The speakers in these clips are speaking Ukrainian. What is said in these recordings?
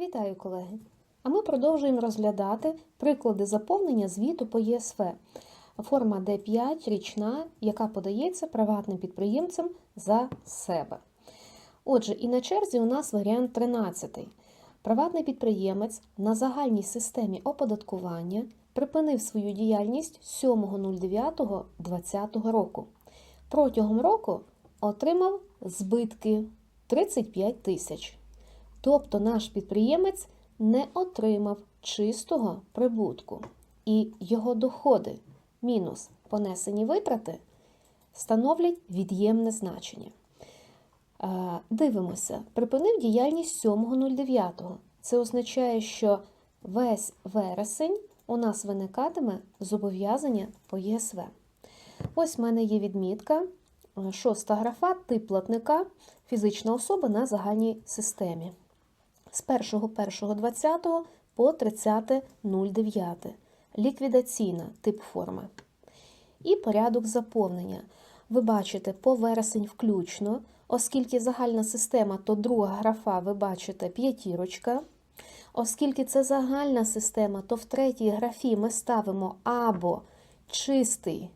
Вітаю, колеги! А ми продовжуємо розглядати приклади заповнення звіту по ЄСВ. Форма Д5 річна, яка подається приватним підприємцям за себе. Отже, і на черзі у нас варіант 13. Приватний підприємець на загальній системі оподаткування припинив свою діяльність 7.09.2020 року. Протягом року отримав збитки 35 тисяч. Тобто наш підприємець не отримав чистого прибутку, і його доходи мінус понесені витрати становлять від'ємне значення. Е, Дивимося, припинив діяльність 7.09. Це означає, що весь вересень у нас виникатиме зобов'язання по ЄСВ. Ось в мене є відмітка, е, шоста графа, тип платника, фізична особа на загальній системі. З 1.1.20 по 30.09. Ліквідаційна тип форми. І порядок заповнення. Ви бачите по вересень включно, оскільки загальна система, то друга графа, ви бачите п'ятірочка. Оскільки це загальна система, то в третій графі ми ставимо або чистий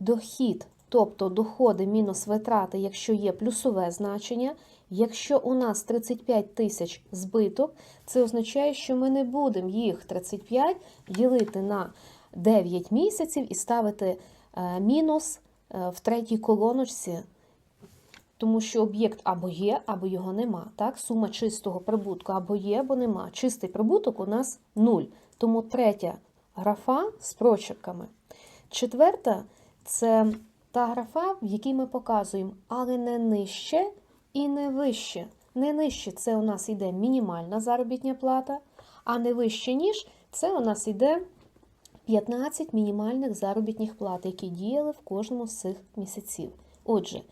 дохід, тобто доходи мінус витрати, якщо є плюсове значення. Якщо у нас 35 тисяч збиток, це означає, що ми не будемо їх 35 ділити на 9 місяців і ставити е, мінус е, в третій колоночці, тому що об'єкт або є, або його нема. Так? Сума чистого прибутку або є, або нема. Чистий прибуток у нас 0. Тому третя графа з прочерками. Четверта це та графа, в якій ми показуємо, але не нижче і не вище. Не нижче це у нас йде мінімальна заробітня плата, а не вище, ніж це у нас йде 15 мінімальних заробітних плат, які діяли в кожному з цих місяців. Отже,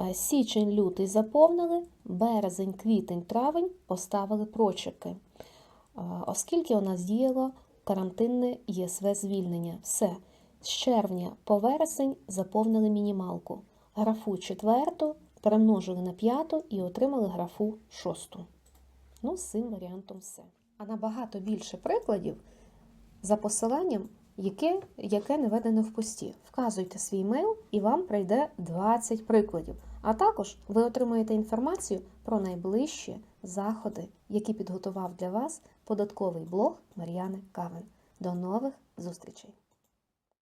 е, січень, лютий заповнили, березень, квітень, травень поставили прочерки. Е, Оскільки у нас діяло карантинне ЄСВ звільнення. Все. З червня по вересень заповнили мінімалку. Графу четверту перемножили на п'яту і отримали графу шосту. Ну, з цим варіантом все. А набагато більше прикладів за посиланням, яке, яке наведено в пості. Вказуйте свій мейл і вам прийде 20 прикладів. А також ви отримаєте інформацію про найближчі заходи, які підготував для вас податковий блог Мар'яни Кавен. До нових зустрічей!